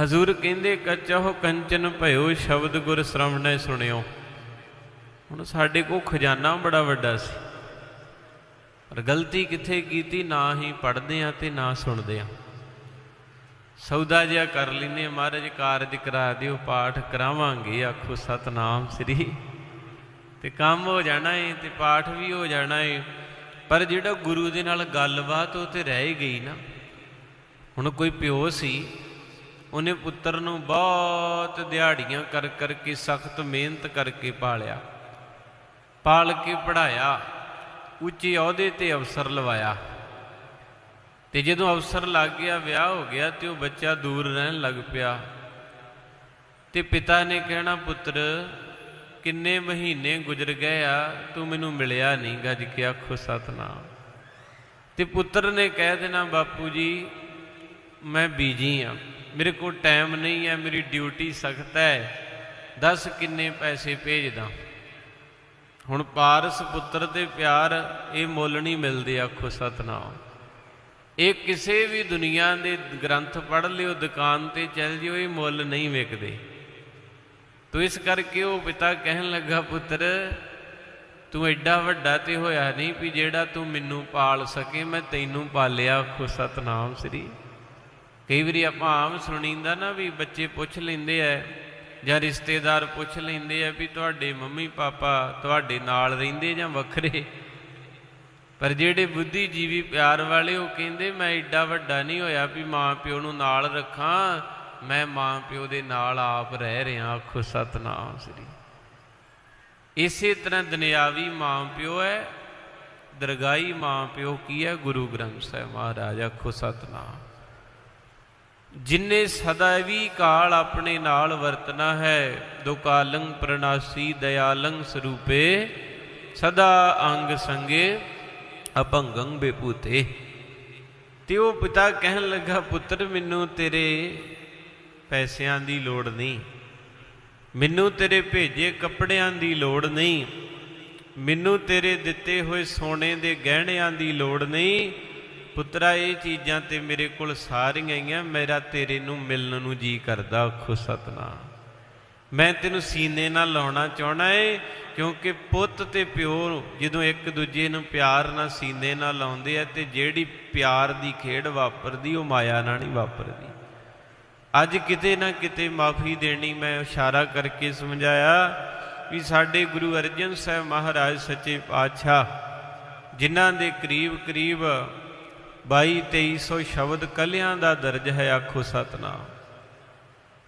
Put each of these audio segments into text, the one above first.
ਹਜ਼ੂਰ ਕਹਿੰਦੇ, ਕੱਚਹੁ ਕੰਚਨ ਭਇਓ ਸ਼ਬਦ ਗੁਰ ਸ਼ਰਵਣੈ ਸੁਣਿਓ। ਹੁਣ ਸਾਡੇ ਕੋ ਖਜ਼ਾਨਾ ਬੜਾ ਵੱਡਾ ਸੀ। ਪਰ ਗਲਤੀ ਕਿੱਥੇ ਕੀਤੀ? ਨਾ ਹੀ ਪੜਦੇ ਆ ਤੇ ਨਾ ਸੁਣਦੇ ਆ ਸੌਦਾ ਜਿਹਾ ਕਰ ਲੈਨੇ ਮਹਾਰਾਜ, ਕਾਰਜ ਕਰਾ ਦਿਓ, ਪਾਠ ਕਰਾਵਾਂਗੇ, ਆਖੋ ਸਤਨਾਮ ਸ੍ਰੀ। ਤੇ ਕੰਮ ਹੋ ਜਾਣਾ ਏ ਤੇ ਪਾਠ ਵੀ ਹੋ ਜਾਣਾ ਏ। ਪਰ ਜਿਹੜਾ ਗੁਰੂ ਦੇ ਨਾਲ ਗੱਲਬਾਤ ਉਹ ਤੇ ਰਹਿ ਹੀ ਗਈ ਨਾ। ਹੁਣ ਕੋਈ ਪਿਓ ਸੀ ਉਹਨੇ ਪੁੱਤਰ ਨੂੰ ਬਹੁਤ ਦਿਹਾੜੀਆਂ ਕਰ ਕਰਕੇ ਸਖਤ ਮਿਹਨਤ ਕਰਕੇ ਪਾਲਿਆ। ਪਾਲ ਕੇ ਪੜਾਇਆ ਉੱਚੇ ਅਹੁਦੇ ਤੇ ਅਫਸਰ ਲਵਾਇਆ। ਤੇ ਜਦੋਂ ਅਫਸਰ ਲੱਗ ਗਿਆ, ਵਿਆਹ ਹੋ ਗਿਆ ਤੇ ਉਹ ਬੱਚਾ ਦੂਰ ਰਹਿਣ ਲੱਗ ਪਿਆ। ਤੇ ਪਿਤਾ ਨੇ ਕਹਿਣਾ, ਪੁੱਤਰ, ਕਿੰਨੇ ਮਹੀਨੇ ਗੁਜ਼ਰ ਗਏ ਆ, ਤੂੰ ਮੈਨੂੰ ਮਿਲਿਆ ਨਹੀਂ, ਗੱਜ ਕੇ ਆਖੋ, ਸਤਨਾਮ। ਤੇ ਪੁੱਤਰ ਨੇ ਕਹਿ ਦੇਣਾ, ਬਾਪੂ ਜੀ, ਮੈਂ ਬੀਜੀ ਆ। ਮੇਰੇ ਕੋਲ ਟਾਈਮ ਨਹੀਂ ਹੈ, ਮੇਰੀ ਡਿਊਟੀ ਸਖਤ ਹੈ। ਦੱਸ ਕਿੰਨੇ ਪੈਸੇ ਭੇਜਦਾ? ਹੁਣ ਪਾਰਸ ਪੁੱਤਰ ਦੇ ਪਿਆਰ, ਇਹ ਮੁੱਲ ਨਹੀਂ ਮਿਲਦੇ, ਆਖੋ ਸਤਨਾਮ। ਇਹ ਕਿਸੇ ਵੀ ਦੁਨੀਆ ਦੇ ਗ੍ਰੰਥ ਪੜ੍ਹ ਲਿਓ, ਦੁਕਾਨ ਤੇ ਚੱਲ ਜਿਓ, ਇਹ ਮੁੱਲ ਨਹੀਂ ਵਿਕਦੇ। ਤੋ ਇਸ ਕਰਕੇ ਉਹ ਪਿਤਾ ਕਹਿਣ ਲੱਗਾ, ਪੁੱਤਰ, ਤੂੰ ਐਡਾ ਵੱਡਾ ਤੇ ਹੋਇਆ ਨਹੀਂ ਵੀ ਜਿਹੜਾ ਤੂੰ ਮੈਨੂੰ ਪਾਲ ਸਕੇ, ਮੈਂ ਤੈਨੂੰ ਪਾਲਿਆ, ਆਖੋ ਸਤਨਾਮ ਸ੍ਰੀ। ਕਈ ਵਾਰੀ ਆਪਾਂ ਆਮ ਸੁਣੀਂਦਾ ਨਾ ਵੀ ਬੱਚੇ ਪੁੱਛ ਲੈਂਦੇ ਐ ਜਾਂ ਰਿਸ਼ਤੇਦਾਰ ਪੁੱਛ ਲੈਂਦੇ ਆ ਵੀ ਤੁਹਾਡੇ ਮੰਮੀ ਪਾਪਾ ਤੁਹਾਡੇ ਨਾਲ ਰਹਿੰਦੇ ਜਾਂ ਵੱਖਰੇ? ਪਰ ਜਿਹੜੇ ਬੁੱਧੀਜੀਵੀ ਪਿਆਰ ਵਾਲੇ ਉਹ ਕਹਿੰਦੇ, ਮੈਂ ਏਡਾ ਵੱਡਾ ਨਹੀਂ ਹੋਇਆ ਵੀ ਮਾਂ ਪਿਓ ਨੂੰ ਨਾਲ ਰੱਖਾਂ, ਮੈਂ ਮਾਂ ਪਿਓ ਦੇ ਨਾਲ ਆਪ ਰਹਿ ਰਿਹਾ, ਆਖੋ ਸਤਨਾਮ ਸ੍ਰੀ। ਇਸੇ ਤਰ੍ਹਾਂ ਦੁਨਿਆਵੀ ਮਾਂ ਪਿਓ ਹੈ, ਦਰਗਾਹੀ ਮਾਂ ਪਿਓ ਕੀ ਹੈ? ਗੁਰੂ ਗ੍ਰੰਥ ਸਾਹਿਬ ਮਹਾਰਾਜ, ਆਖੋ ਸਤਨਾਮ। ਜਿਨਨੇ ਸਦਾ ਵੀ ਕਾਲ ਆਪਣੇ ਨਾਲ ਵਰਤਣਾ ਹੈ, ਦੁਕਾਲੰ ਪ੍ਰਣਾਸੀ ਦਇਆਲੰ ਸਰੂਪੇ, ਸਦਾ ਅੰਗ ਸੰਗੇ ਅਪੰਗੰ ਬੇਪੂਤੇ। ਤੇ ਉਹ ਪਿਤਾ ਕਹਿਣ ਲੱਗਾ, ਪੁੱਤਰ, ਮੈਨੂੰ ਤੇਰੇ ਪੈਸਿਆਂ ਦੀ ਲੋੜ ਨਹੀਂ। ਮੈਨੂੰ ਤੇਰੇ ਭੇਜੇ ਕੱਪੜਿਆਂ ਦੀ ਲੋੜ ਨਹੀਂ। ਮੈਨੂੰ ਤੇਰੇ ਦਿੱਤੇ ਹੋਏ ਸੋਨੇ ਦੇ ਗਹਿਣਿਆਂ ਦੀ ਲੋੜ ਨਹੀਂ। ਪੁੱਤਰਾ, ਇਹ ਚੀਜ਼ਾਂ ਤੇ ਮੇਰੇ ਕੋਲ ਸਾਰੀਆਂ ਹੀ ਆ, ਮੇਰਾ ਤੇਰੇ ਨੂੰ ਮਿਲਣ ਨੂੰ ਜੀ ਕਰਦਾ, ਆਖੋ ਸਤਨਾਮ। ਮੈਂ ਤੈਨੂੰ ਸੀਨੇ ਨਾਲ ਲਾਉਣਾ ਚਾਹਣਾ ਏ, ਕਿਉਂਕਿ ਪੁੱਤ ਤੇ ਪਿਓ ਜਦੋਂ ਇੱਕ ਦੂਜੇ ਨੂੰ ਪਿਆਰ ਨਾਲ ਸੀਨੇ ਨਾਲ ਲਾਉਂਦੇ ਆ, ਤੇ ਜਿਹੜੀ ਪਿਆਰ ਦੀ ਖੇਡ ਵਾਪਰਦੀ, ਉਹ ਮਾਇਆ ਨਾਲ ਨਹੀਂ ਵਾਪਰਦੀ। ਅੱਜ ਕਿਤੇ ਨਾ ਕਿਤੇ ਮਾਫੀ ਦੇਣੀ ਮੈਂ ਇਸ਼ਾਰਾ ਕਰਕੇ ਸਮਝਾਇਆ ਵੀ ਸਾਡੇ ਗੁਰੂ ਅਰਜਨ ਸਾਹਿਬ ਮਹਾਰਾਜ ਸੱਚੇ ਪਾਤਸ਼ਾਹ, ਜਿਨ੍ਹਾਂ ਦੇ ਕਰੀਬ ਕਰੀਬ 22 2300 ਸ਼ਬਦ ਕਲਿਆਂ ਦਾ ਦਰਜ ਹੈ, ਆਖੋ ਸਤਨਾਮ।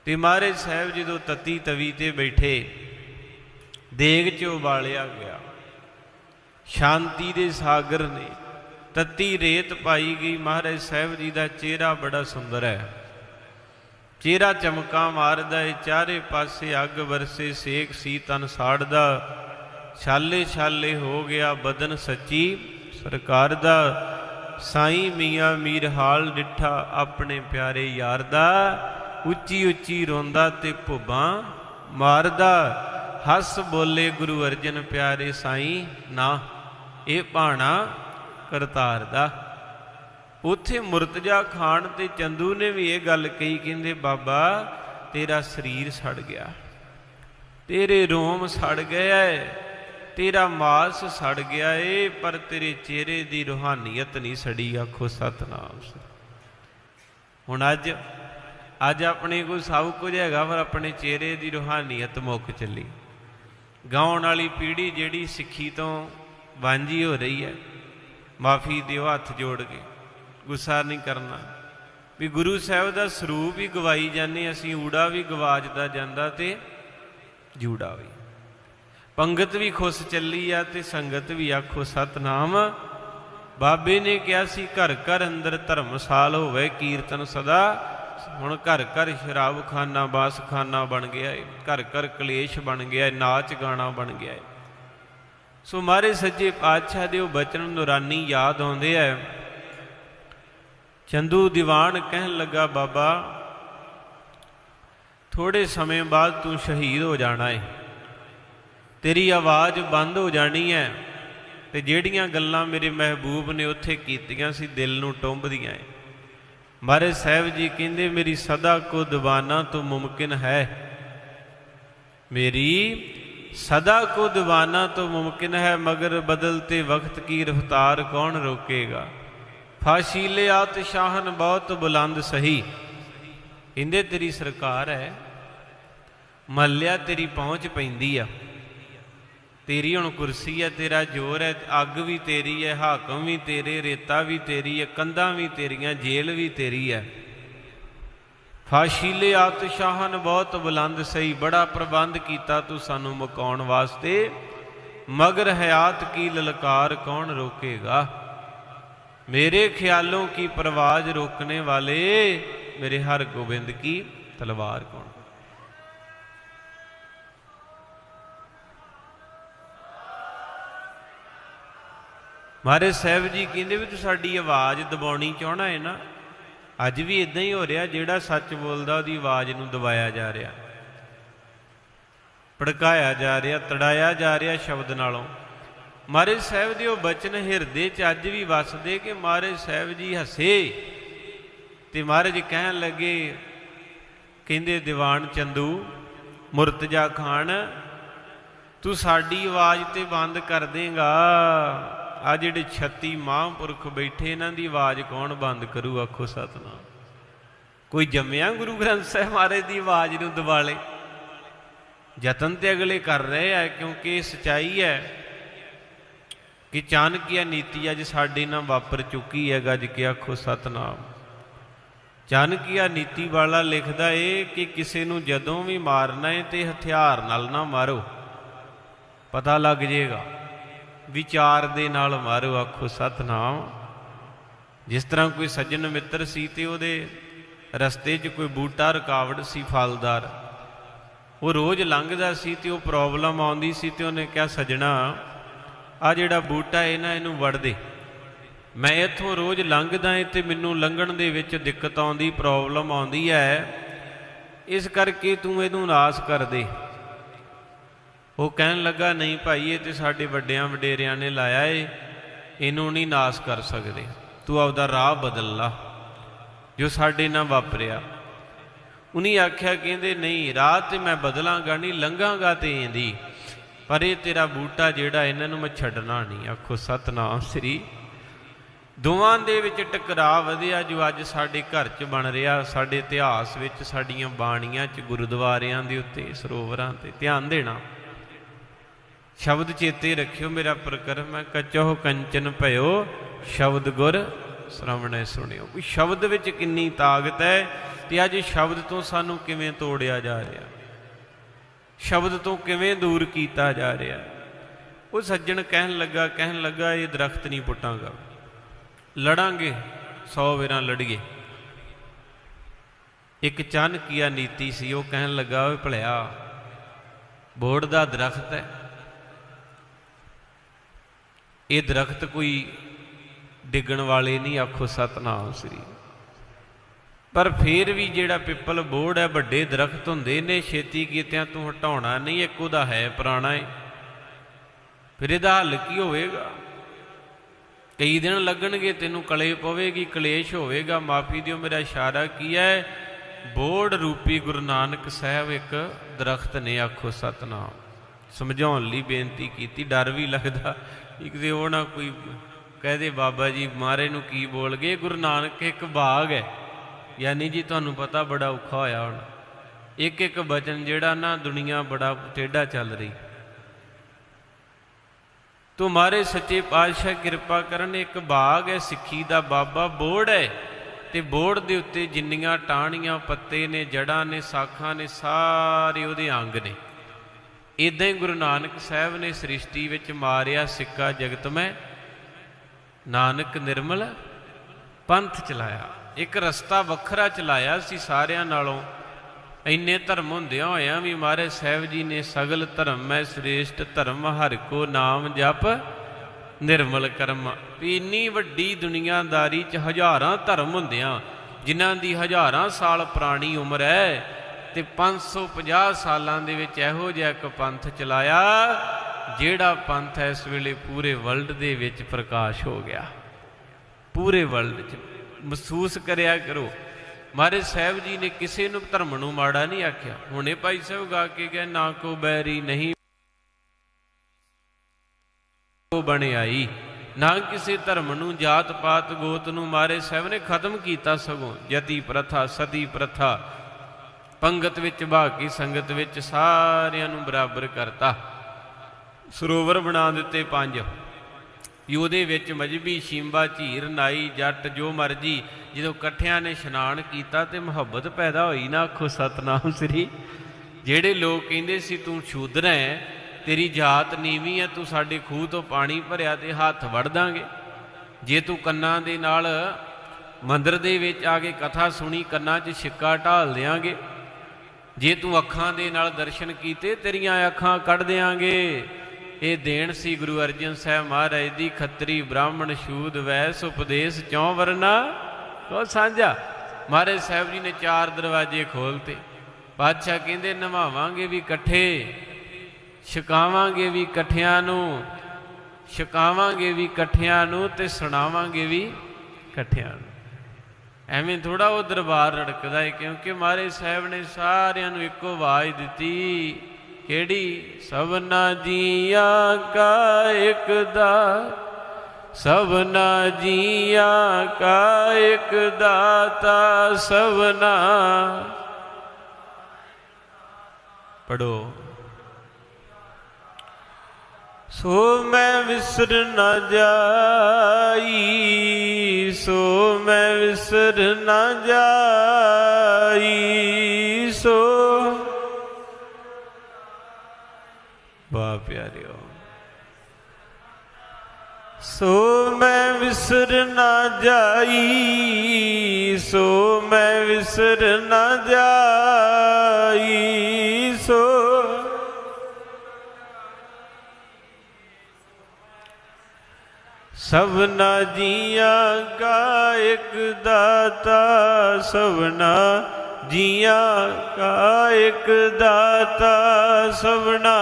ਤੇ ਮਹਾਰਾਜ ਸਾਹਿਬ ਜਦੋਂ ਤਤੀ ਤਵੀ ਤੇ ਬੈਠੇ, ਦੇਗ 'ਚ ਉਬਾਲਿਆ ਗਿਆ। ਸ਼ਾਂਤੀ ਦੇ ਸਾਗਰ ਨੇ ਤਤੀ ਰੇਤ ਪਾਈ ਗਈ। ਮਹਾਰਾਜ ਸਾਹਿਬ ਜੀ ਦਾ ਚਿਹਰਾ ਬੜਾ ਸੁੰਦਰ ਹੈ। ਚਿਹਰਾ ਚਮਕਾ ਮਾਰਦਾ ਏ, ਚਾਰੇ ਪਾਸੇ ਅੱਗ ਵਰਸੇ, ਸੇਕ ਸੀ ਤਨ ਸਾੜਦਾ। ਛਾਲੇ ਛਾਲੇ ਹੋ ਗਿਆ ਬਦਨ ਸੱਚੀ ਸਰਕਾਰ ਦਾ। ਸਾਈਂ ਮੀਆਂ ਮੀਰ ਹਾਲ ਡਿੱਠਾ ਆਪਣੇ ਪਿਆਰੇ ਯਾਰ ਦਾ, ਉੱਚੀ ਉੱਚੀ ਰੋਂਦਾ ਤੇ ਭੁੱਬਾਂ ਮਾਰਦਾ। ਹੱਸ ਬੋਲੇ ਗੁਰੂ ਅਰਜਨ, ਪਿਆਰੇ ਸਾਈਂ, ਨਾ, ਇਹ ਭਾਣਾ ਕਰਤਾਰ ਦਾ। ਉਥੇ ਮੁਰਤਜਾ ਖਾਨ ਤੇ ਚੰਦੂ ਨੇ ਵੀ ਇਹ ਗੱਲ ਕਹੀ, ਕਹਿੰਦੇ, ਬਾਬਾ, ਤੇਰਾ ਸਰੀਰ ਸੜ ਗਿਆ। ਤੇਰੇ ਰੋਮ ਸੜ ਗਏ ਏ ਤੇਰਾ ਮਾਸ ਸੜ ਗਿਆ ਏ, ਪਰ ਤੇਰੇ ਚਿਹਰੇ ਦੀ ਰੂਹਾਨੀਅਤ ਨਹੀਂ ਸੜੀ, ਆਖੋ ਸਤਨਾਮ ਹੁਣ ਅੱਜ ਅੱਜ ਆਪਣੇ ਕੋਲ ਸਭ ਕੁਝ ਹੈਗਾ, ਪਰ ਆਪਣੇ ਚਿਹਰੇ ਦੀ ਰੂਹਾਨੀਅਤ ਮੁੱਕ ਚੱਲੀ। ਗਾਉਣ ਵਾਲੀ ਪੀੜ੍ਹੀ ਜਿਹੜੀ ਸਿੱਖੀ ਤੋਂ ਵਾਂਝੀ ਹੋ ਰਹੀ ਹੈ, ਮਾਫੀ ਦਿਓ, ਹੱਥ ਜੋੜ ਕੇ, ਗੁੱਸਾ ਨਹੀਂ ਕਰਨਾ। ਵੀ ਗੁਰੂ ਸਾਹਿਬ ਦਾ ਸਰੂਪ ਹੀ ਗਵਾਈ ਜਾਂਦੇ ਅਸੀਂ ਊੜਾ ਵੀ ਗਵਾਚਦਾ ਜਾਂਦਾ ਤੇ ਜੂੜਾ ਵੀ। ਪੰਗਤ ਵੀ ਖੁਸ਼ ਚੱਲੀ ਆ ਤੇ ਸੰਗਤ ਵੀ ਆਖੋ, ਸਤਨਾਮ, ਬਾਬੇ ਨੇ ਕਿਹਾ ਸੀ ਘਰ ਘਰ ਅੰਦਰ ਧਰਮਸਾਲ ਹੋਵੇ, ਕੀਰਤਨ ਸਦਾ। ਹੁਣ ਘਰ ਘਰ ਸ਼ਰਾਬਖਾਨਾ ਬਾਸਖਾਨਾ ਬਣ ਗਿਆ ਏ। ਘਰ ਘਰ ਕਲੇਸ਼ ਬਣ ਗਿਆ ਏ, ਨਾਚ ਗਾਣਾ ਬਣ ਗਿਆ ਏ। ਸੋ ਮਾਰੇ ਸੱਜੇ ਪਾਤਸ਼ਾਹ ਦੇ ਉਹ ਬਚਨ ਨੂਰਾਨੀ ਯਾਦ ਆਉਂਦੇ ਐ ਚੰਦੂ ਦੀਵਾਨ ਕਹਿਣ ਲੱਗਾ, ਬਾਬਾ, ਥੋੜੇ ਸਮੇਂ ਬਾਅਦ ਤੂੰ ਸ਼ਹੀਦ ਹੋ ਜਾਣਾ ਏ। ਤੇਰੀ ਆਵਾਜ਼ ਬੰਦ ਹੋ ਜਾਣੀ ਹੈ ਤੇ ਜਿਹੜੀਆਂ ਗੱਲਾਂ ਮੇਰੇ ਮਹਿਬੂਬ ਨੇ ਉੱਥੇ ਕੀਤੀਆਂ ਸੀ, ਦਿਲ ਨੂੰ ਟੁੰਬਦੀਆਂ ਏ ਮਾਰੇ ਸਾਹਿਬ ਜੀ ਕਹਿੰਦੇ, ਮੇਰੀ ਸਦਾ ਕੋ ਦੀਵਾਨਾ ਤੋਂ ਮੁਮਕਿਨ ਹੈ। ਮੇਰੀ ਸਦਾ ਕੋ ਦੀਵਾਨਾ ਤੋਂ ਮੁਮਕਿਨ ਹੈ, ਮਗਰ ਬਦਲਤੇ ਵਕਤ ਕੀ ਰਫਤਾਰ ਕੌਣ ਰੋਕੇਗਾ? ਫਾਸ਼ੀਲੇ ਆਤਸ਼ਾਹਨ ਬਹੁਤ ਬੁਲੰਦ ਸਹੀ। ਕਹਿੰਦੇ, ਤੇਰੀ ਸਰਕਾਰ ਹੈ। ਮੱਲਿਆ ਤੇਰੀ ਪਹੁੰਚ ਪੈਂਦੀ ਆ। ਤੇਰੀ ਹੁਣ ਕੁਰਸੀ ਹੈ ਤੇਰਾ ਜ਼ੋਰ ਹੈ ਅੱਗ ਵੀ ਤੇਰੀ ਹੈ ਹਾਕਮ ਵੀ ਤੇਰੇ, ਰੇਤਾ ਵੀ ਤੇਰੀ ਹੈ ਕੰਧਾਂ ਵੀ ਤੇਰੀਆਂ, ਜੇਲ੍ਹ ਵੀ ਤੇਰੀ ਹੈ ਫਾਸ਼ੀਲੇ ਆਤ ਸ਼ਾਹਨ ਬਹੁਤ ਬੁਲੰਦ ਸਹੀ, ਬੜਾ ਪ੍ਰਬੰਧ ਕੀਤਾ ਤੂੰ ਸਾਨੂੰ ਮਕਾਉਣ ਵਾਸਤੇ। ਮਗਰ ਹਯਾਤ ਕੀ ਲਲਕਾਰ, ਕੌਣ ਰੋਕੇਗਾ? ਮੇਰੇ ਖਿਆਲੋਂ ਕੀ ਪਰਵਾਜ਼ ਰੋਕਣੇ ਵਾਲੇ? ਮੇਰੇ ਹਰ ਗੋਬਿੰਦ ਕੀ ਤਲਵਾਰ ਕੌਣ? ਮਹਾਰਾਜ ਸਾਹਿਬ ਜੀ ਕਹਿੰਦੇ ਵੀ ਤੂੰ ਸਾਡੀ ਆਵਾਜ਼ ਦਬਾਉਣੀ ਚਾਹਣਾ ਹੈ ਨਾ ਅੱਜ ਵੀ ਇਦਾਂ ਹੀ ਹੋ ਰਿਹਾ ਜਿਹੜਾ ਸੱਚ ਬੋਲਦਾ ਉਹਦੀ ਆਵਾਜ਼ ਨੂੰ ਦਬਾਇਆ ਜਾ ਰਿਹਾ। ਭੜਕਾਇਆ ਜਾ ਰਿਹਾ, ਤੜਾਇਆ ਜਾ ਰਿਹਾ ਸ਼ਬਦ ਨਾਲੋਂ। ਮਹਾਰਾਜ ਸਾਹਿਬ ਦੇ ਉਹ ਬਚਨ ਹਿਰਦੇ 'ਚ ਅੱਜ ਵੀ ਵਸਦੇ ਕਿ ਮਹਾਰਾਜ ਸਾਹਿਬ ਜੀ ਹੱਸੇ। ਤੇ ਮਹਾਰਾਜ ਕਹਿਣ ਲੱਗੇ, ਕਹਿੰਦੇ, ਦੀਵਾਨ ਚੰਦੂ ਮੁਰਤਜਾ ਖਾਨ ਤੂੰ ਸਾਡੀ ਆਵਾਜ਼ ਤੇ ਬੰਦ ਕਰ ਦੇਗਾ। ਆ ਜਿਹੜੇ 36 ਮਹਾਂਪੁਰਖ ਬੈਠੇ, ਇਹਨਾਂ ਦੀ ਆਵਾਜ਼ ਕੌਣ ਬੰਦ ਕਰੂ, ਆਖੋ ਸਤਨਾਮ। ਕੋਈ ਜੰਮਿਆ ਗੁਰੂ ਗ੍ਰੰਥ ਸਾਹਿਬ ਮਹਾਰਾਜ ਦੀ ਆਵਾਜ਼ ਨੂੰ ਦਿਵਾਲੇ? ਯਤਨ ਤੇ ਅਗਲੇ ਕਰ ਰਹੇ ਆ, ਕਿਉਂਕਿ ਇਹ ਸਚਾਈ ਹੈ ਕਿ ਚਾਨਕੀਆ ਨੀਤੀ ਅੱਜ ਸਾਡੇ ਨਾਲ ਵਾਪਰ ਚੁੱਕੀ ਹੈ, ਗੱਜ ਕੇ ਆਖੋ ਸਤਨਾਮ। ਚਾਨਕੀਆ ਨੀਤੀ ਵਾਲਾ ਲਿਖਦਾ ਏ ਕਿ ਕਿਸੇ ਨੂੰ ਜਦੋਂ ਵੀ ਮਾਰਨਾ ਹੈ ਤੇ ਹਥਿਆਰ ਨਾਲ ਨਾ ਮਾਰੋ। ਪਤਾ ਲੱਗ ਜਾਏਗਾ ਵਿਚਾਰ ਦੇ ਨਾਲ ਮਾਰੋ, ਆਖੋ, ਸਤਨਾਮ। ਜਿਸ ਤਰ੍ਹਾਂ ਕੋਈ ਸੱਜਣ ਮਿੱਤਰ ਸੀ ਤੇ ਉਹਦੇ ਰਸਤੇ 'ਚ ਕੋਈ ਬੂਟਾ, ਰੁਕਾਵਟ ਸੀ, ਫਲਦਾਰ। ਉਹ ਰੋਜ਼ ਲੰਘਦਾ ਸੀ ਤੇ ਉਹ ਪ੍ਰੋਬਲਮ ਆਉਂਦੀ ਸੀ ਤੇ ਉਹਨੇ ਕਿਹਾ, ਸੱਜਣਾ ਆ ਜਿਹੜਾ ਬੂਟਾ ਹੈ ਨਾ, ਇਹਨੂੰ ਵੜ ਦੇ। ਮੈਂ ਇੱਥੋਂ ਰੋਜ਼ ਲੰਘਦਾ ਏ ਤੇ ਮੈਨੂੰ ਲੰਘਣ ਦੇ ਵਿੱਚ ਦਿੱਕਤ ਆਉਂਦੀ, ਪ੍ਰੋਬਲਮ ਆਉਂਦੀ ਹੈ। ਇਸ ਕਰਕੇ ਤੂੰ ਇਹਨੂੰ ਨਾਸ ਕਰ ਦੇ। ਉਹ ਕਹਿਣ ਲੱਗਾ, ਨਹੀਂ ਭਾਈ, ਇਹ ਤੇ ਸਾਡੇ ਵੱਡਿਆਂ ਵਡੇਰਿਆਂ ਨੇ ਲਾਇਆ ਏ। ਇਹਨੂੰ ਨਹੀਂ ਨਾਸ ਕਰ ਸਕਦੇ। ਤੂੰ ਆਪਦਾ ਰਾਹ ਬਦਲ ਲਾ। ਜੋ ਸਾਡੇ ਨਾਲ ਵਾਪਰਿਆ। ਉਨੀ ਆਖਿਆ, ਕਹਿੰਦੇ, ਨਹੀਂ, ਰਾਹ ਤੇ ਮੈਂ ਬਦਲਾਂਗਾ ਨਹੀਂ, ਲੰਘਾਂਗਾ ਤੇ ਇਹਦੀ। ਪਰ ਇਹ ਤੇਰਾ ਬੂਟਾ ਜਿਹੜਾ, ਇਹਨਾਂ ਨੂੰ ਮੈਂ ਛੱਡਣਾ ਨਹੀਂ। ਆਖੋ, ਸਤਨਾਮ ਸ੍ਰੀ। ਦੋਵਾਂ ਦੇ ਵਿੱਚ ਟਕਰਾਅ ਵਧਿਆ, ਜੋ ਅੱਜ ਸਾਡੇ ਘਰ 'ਚ ਬਣ ਰਿਹਾ। ਸਾਡੇ ਇਤਿਹਾਸ ਵਿੱਚ ਸਾਡੀਆਂ ਬਾਣੀਆਂ 'ਚ ਗੁਰਦੁਆਰਿਆਂ ਦੇ ਉੱਤੇ, ਸਰੋਵਰਾਂ ਤੇ ਧਿਆਨ ਦੇਣਾ। ਸ਼ਬਦ ਚੇਤੇ ਰੱਖਿਓ ਮੇਰਾ ਪ੍ਰਕਰਮ ਹੈ ਕਚੋ ਕੰਚਨ ਭਇਓ। ਸ਼ਬਦ ਗੁਰ ਸ਼ਰਵਣੇ ਸੁਣਿਓ। ਵੀ ਸ਼ਬਦ ਵਿੱਚ ਕਿੰਨੀ ਤਾਕਤ ਹੈ ਤੇ ਅੱਜ ਸ਼ਬਦ ਤੋਂ ਸਾਨੂੰ ਕਿਵੇਂ ਤੋੜਿਆ ਜਾ ਰਿਹਾ? ਸ਼ਬਦ ਤੋਂ ਕਿਵੇਂ ਦੂਰ ਕੀਤਾ ਜਾ ਰਿਹਾ? ਉਹ ਸੱਜਣ ਕਹਿਣ ਲੱਗਾ ਕਹਿਣ ਲੱਗਾ, ਇਹ ਦਰਖਤ ਨਹੀਂ ਪੁੱਟਾਂਗਾ। ਲੜਾਂਗੇ 100 ਵੇਰਾਂ ਲੜੀਏ। ਇੱਕ ਚਾਨਕੀਆ ਨੀਤੀ ਸੀ, ਉਹ ਕਹਿਣ ਲੱਗਾ, ਓਏ ਭਲਿਆ, ਬੋੜ ਦਾ ਦਰਖਤ ਹੈ। ਇਹ ਦਰਖਤ ਕੋਈ ਡਿੱਗਣ ਵਾਲੇ ਨਹੀਂ, ਆਖੋ ਸਤਨਾਮ ਸ੍ਰੀ। ਪਰ ਫੇਰ ਵੀ ਜਿਹੜਾ ਪਿੱਪਲ ਬੋੜ ਹੈ, ਵੱਡੇ ਦਰਖਤ ਹੁੰਦੇ ਨੇ, ਛੇਤੀ ਕੀਤਿਆਂ ਤੂੰ ਹਟਾਉਣਾ ਨਹੀਂ, ਇੱਕ ਉਹਦਾ ਹੈ ਪੁਰਾਣਾ ਹੈ ਫਿਰ ਇਹਦਾ ਹੱਲ ਕੀ ਹੋਵੇਗਾ? ਕਈ ਦਿਨ ਲੱਗਣਗੇ, ਤੈਨੂੰ ਕਲੇ ਪਵੇਗੀ, ਕਲੇਸ਼ ਹੋਵੇਗਾ। ਮਾਫੀ ਦਿਓ, ਮੇਰਾ ਇਸ਼ਾਰਾ ਕੀ ਹੈ? ਬੋੜ ਰੂਪੀ ਗੁਰੂ ਨਾਨਕ ਸਾਹਿਬ ਇੱਕ ਦਰਖਤ ਨੇ, ਆਖੋ ਸਤਨਾਮ। ਸਮਝਾਉਣ ਲਈ ਬੇਨਤੀ ਕੀਤੀ। ਡਰ ਵੀ ਲੱਗਦਾ। ਇੱਕ ਦੇ ਉਹ ਨਾ ਕੋਈ ਕਹਦੇ ਬਾਬਾ ਜੀ ਮਾਰੇ ਨੂੰ ਕੀ ਬੋਲ ਗਏ? ਗੁਰੂ ਨਾਨਕ ਇੱਕ ਬਾਗ ਹੈ। ਯਾਨੀ ਜੀ ਤੁਹਾਨੂੰ ਪਤਾ ਬੜਾ ਔਖਾ ਹੋਇਆ ਹੁਣ। ਇੱਕ ਇੱਕ ਬਚਨ ਜਿਹੜਾ ਨਾ ਦੁਨੀਆ ਬੜਾ ਟੇਢਾ ਚੱਲ ਰਹੀ। ਤੁਮਾਰੇ ਸੱਚੇ ਪਾਤਸ਼ਾਹ, ਕਿਰਪਾ ਕਰਨ, ਇੱਕ ਬਾਗ ਹੈ, ਸਿੱਖੀ ਦਾ ਬਾਬਾ ਬੋੜ ਹੈ। ਤੇ ਬੋੜ ਦੇ ਉੱਤੇ ਜਿੰਨੀਆਂ ਟਾਹਣੀਆਂ, ਪੱਤੇ ਨੇ ਜੜਾਂ ਨੇ, ਸਾਖਾਂ ਨੇ, ਸਾਰੇ ਉਹਦੇ ਅੰਗ ਨੇ। ਇਦਾਂ ਹੀ ਗੁਰੂ ਨਾਨਕ ਸਾਹਿਬ ਨੇ ਸ੍ਰਿਸ਼ਟੀ ਵਿੱਚ ਮਾਰਿਆ ਸਿੱਕਾ ਜਗਤ ਮੈਂ, ਨਾਨਕ ਨਿਰਮਲ ਪੰਥ ਚਲਾਇਆ। ਇੱਕ ਰਸਤਾ ਵੱਖਰਾ ਚਲਾਇਆ ਸੀ ਸਾਰਿਆਂ ਨਾਲੋਂ। ਇੰਨੇ ਧਰਮ ਹੁੰਦਿਆਂ ਹੋਇਆਂ ਵੀ ਮਹਾਰਾਜ ਸਾਹਿਬ ਜੀ ਨੇ ਸਗਲ ਧਰਮ ਹੈ, ਸ੍ਰੇਸ਼ਟ ਧਰਮ, ਹਰ ਕੋ ਨਾਮ ਜਪ ਨਿਰਮਲ ਕਰਮ। ਵੀ ਇੰਨੀ ਵੱਡੀ ਦੁਨੀਆਦਾਰੀ 'ਚ ਹਜ਼ਾਰਾਂ ਧਰਮ ਹੁੰਦਿਆਂ, ਜਿਨ੍ਹਾਂ ਦੀ ਹਜ਼ਾਰਾਂ ਸਾਲ ਪੁਰਾਣੀ ਉਮਰ ਹੈ ਤੇ 550 ਸਾਲਾਂ ਦੇ ਵਿੱਚ ਇਹੋ ਜਿਹਾ ਇੱਕ ਪੰਥ ਚਲਾਇਆ, ਜਿਹੜਾ ਪੰਥ ਇਸ ਵੇਲੇ ਪੂਰੇ ਵਰਲਡ ਦੇ ਵਿੱਚ ਪ੍ਰਕਾਸ਼ ਹੋ ਗਿਆ। ਪੂਰੇ ਵਰਲਡ 'ਚ ਮਹਿਸੂਸ ਕਰਿਆ ਕਰੋ। ਮਹਾਰਾਜ ਸਾਹਿਬ ਜੀ ਨੇ ਕਿਸੇ ਨੂੰ ਧਰਮ ਨੂੰ ਮਾੜਾ ਨਹੀਂ ਆਖਿਆ। ਹੁਣੇ ਭਾਈ ਸਾਹਿਬ ਗਾ ਕੇ ਗਏ, ਨਾ ਕੋ ਬੈਰੀ ਨਹੀਂ ਕੋ ਬਣਾਈ ਨਾ ਕਿਸੇ ਧਰਮ ਨੂੰ ਜਾਤ ਪਾਤ ਗੋਤ ਨੂੰ ਮਾਰੇ ਸਾਹਿਬ ਨੇ ਖਤਮ ਕੀਤਾ ਸਗੋਂ। ਯਤੀ ਪ੍ਰਥਾ, ਸਤੀ ਪ੍ਰਥਾ ਪੰਗਤ ਵਿੱਚ, ਬਾਕੀ ਸੰਗਤ ਵਿੱਚ ਸਾਰਿਆਂ ਨੂੰ ਬਰਾਬਰ ਕਰਤਾ। ਸਰੋਵਰ ਬਣਾ ਦਿੱਤੇ ਪੰਜ। ਯੋਦੇ ਵਿੱਚ ਮਜਬੀ ਸ਼ਿੰਬਾ, ਝੀਰ, ਨਾਈ, ਜੱਟ, ਜੋ ਮਰਜ਼ੀ, ਜਦੋਂ ਇਕੱਠਿਆਂ ਨੇ ਇਸ਼ਨਾਨ ਕੀਤਾ ਤੇ ਮੁਹੱਬਤ ਪੈਦਾ ਹੋਈ ਨਾ, ਆਖੋ ਸਤਨਾਮ ਸ੍ਰੀ। ਜਿਹੜੇ ਲੋਕ ਕਹਿੰਦੇ ਸੀ, ਤੂੰ ਸ਼ੂਦਰ ਹੈ, ਤੇਰੀ ਜਾਤ ਨੀਵੀਂ ਹੈ ਤੂੰ ਸਾਡੇ ਖੂਹ ਤੋਂ ਪਾਣੀ ਭਰਿਆ ਤੇ ਹੱਥ ਵੜ ਦਾਂਗੇ। ਜੇ ਤੂੰ ਕੰਨਾਂ ਦੇ ਨਾਲ ਮੰਦਰ ਦੇ ਵਿੱਚ ਆ ਕੇ ਕਥਾ ਸੁਣੀ, ਕੰਨਾਂ 'ਚ ਛਿੱਕਾ ਢਾਲ ਦਿਆਂਗੇ ਜੇ ਤੂੰ ਅੱਖਾਂ ਦੇ ਨਾਲ ਦਰਸ਼ਨ ਕੀਤੇ, ਤੇਰੀਆਂ ਅੱਖਾਂ ਕੱਢ ਦਿਆਂਗੇ। ਇਹ ਦੇਣ ਸੀ ਗੁਰੂ ਅਰਜਨ ਸਾਹਿਬ ਮਹਾਰਾਜ ਦੀ ਖੱਤਰੀ ਬ੍ਰਾਹਮਣ ਸ਼ੂਦ ਵੈਸ ਉਪਦੇਸ਼ ਚੌ, ਵਰਨਾ ਕੋ ਸਾਂਝਾ? ਮਹਾਰਾਜ ਸਾਹਿਬ ਜੀ ਨੇ ਚਾਰ ਦਰਵਾਜ਼ੇ ਖੋਲਤੇ। ਬਾਦਸ਼ਾਹ ਕਹਿੰਦੇ, ਨਵਾਵਾਂਗੇ ਵੀ ਇਕੱਠੇ, ਛਕਾਵਾਂਗੇ ਵੀ ਇਕੱਠਿਆਂ ਨੂੰ, ਛਕਾਵਾਂਗੇ ਵੀ ਇਕੱਠਿਆਂ ਨੂੰ ਤੇ ਸੁਣਾਵਾਂਗੇ ਵੀ ਇਕੱਠਿਆਂ ਨੂੰ। ਐਵੇਂ ਥੋੜਾ ਉਹ ਦਰਬਾਰ ਰੜਕਦਾ ਹੈ ਕਿਉਂਕਿ ਮਹਾਰਾਜ ਸਾਹਿਬ ਨੇ ਸਾਰਿਆਂ ਨੂੰ ਇੱਕੋ ਆਵਾਜ਼ ਦਿੱਤੀ, ਕਿਹੜੀ? ਸਭਨਾ ਜੀਆਂ ਕਾ ਇੱਕ ਦਾ ਸਭਨਾ ਜੀਆਂ ਕਾ ਇੱਕ ਦਾਤਾ, ਸਭਨਾ। ਪੜੋ ਸੋ ਮੈਂ ਵਿਸਰ ਨਾ ਜਾਈ, ਸੋ ਮੈਂ ਵਿਸਰ ਨਾ ਜਾਈ, ਸੋ ਬਾ ਪਿਆਰਿਓ। ਸੋ ਮੈਂ ਵਿਸਰ ਨਾ ਜਾਈ, ਸੋ ਮੈਂ ਵਿਸਰ ਨਾ ਜਾਈ, ਸੋ ਸਭਨਾ ਜੀਆਂ ਕਾ ਇੱਕ ਦਾਤਾ ਸਭਨਾ ਜੀਆਂ ਕਾ ਇੱਕ ਦਾਤਾ ਸਭਨਾ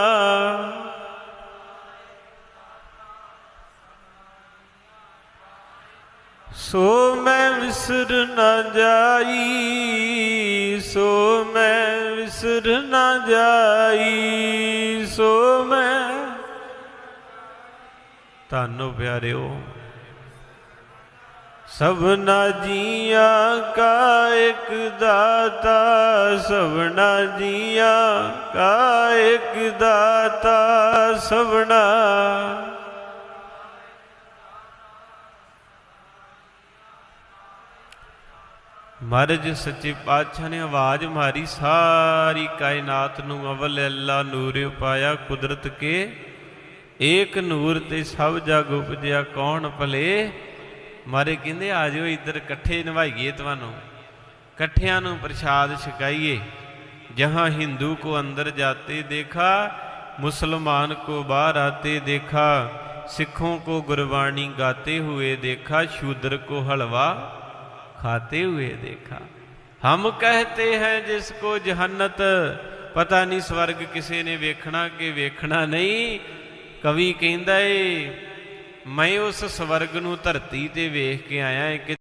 ਸੋ ਮੈਂ ਵਿਸਰ ਨਾ ਜਾਈ, ਸੋ ਮੈਂ ਵਿਸਰ ਨਾ ਜਾਈ, ਸੋ ਮੈਂ ਧੰਨੋ ਪਿਆਰਿਓ, ਸਭਨਾ ਜੀਆਂ ਕਾ ਇੱਕ ਦਾਤਾ, ਸਭਨਾ ਜੀਆਂ ਕਾ ਇੱਕ ਦਾਤਾ, ਸਭਨਾ ਮਹਾਰਾਜ ਸੱਚੇ ਪਾਤਸ਼ਾਹ ਨੇ ਆਵਾਜ਼ ਮਾਰੀ, ਸਾਰੀ ਕਾਇਨਾਤ ਨੂੰ ਅਵਲ ਅੱਲਾ ਨੂਰ ਪਾਇਆ ਕੁਦਰਤ ਕੇ ਏਕ ਨੂਰ ਤੇ ਸਭ ਜਗ ਉਪਜਿਆ ਕੌਣ ਭਲੇ ਮਾਰੇ ਕਹਿੰਦੇ ਆ ਜਾਓ ਇੱਧਰ ਇਕੱਠੇ ਨਵਾਈਏ ਤੁਹਾਨੂੰ ਇਕੱਠਿਆਂ ਨੂੰ ਪ੍ਰਸ਼ਾਦ ਛਕਾਈਏ ਜਹਾਂ ਹਿੰਦੂ ਕੋ ਅੰਦਰ ਜਾਤੇ ਦੇਖਾ ਮੁਸਲਮਾਨ ਕੋ ਬਾਹਰ ਆਤੇ ਦੇਖਾ ਸਿੱਖੋं को गुरबाणी गाते हुए देखा शूद्र को हलवा खाते हुए देखा हम कहते हैं जिसको जहन्नत ਪਤਾ ਨਹੀਂ ਸਵਰਗ ਕਿਸੇ ਨੇ ਵੇਖਣਾ ਕਿ ਵੇਖਣਾ ਨਹੀਂ ਕਵੀ ਕਹਿੰਦਾ ਏ ਮੈਂ ਉਸ ਸਵਰਗ ਨੂੰ ਧਰਤੀ ਤੇ ਵੇਖ ਕੇ ਆਇਆ ਏ ਕਿ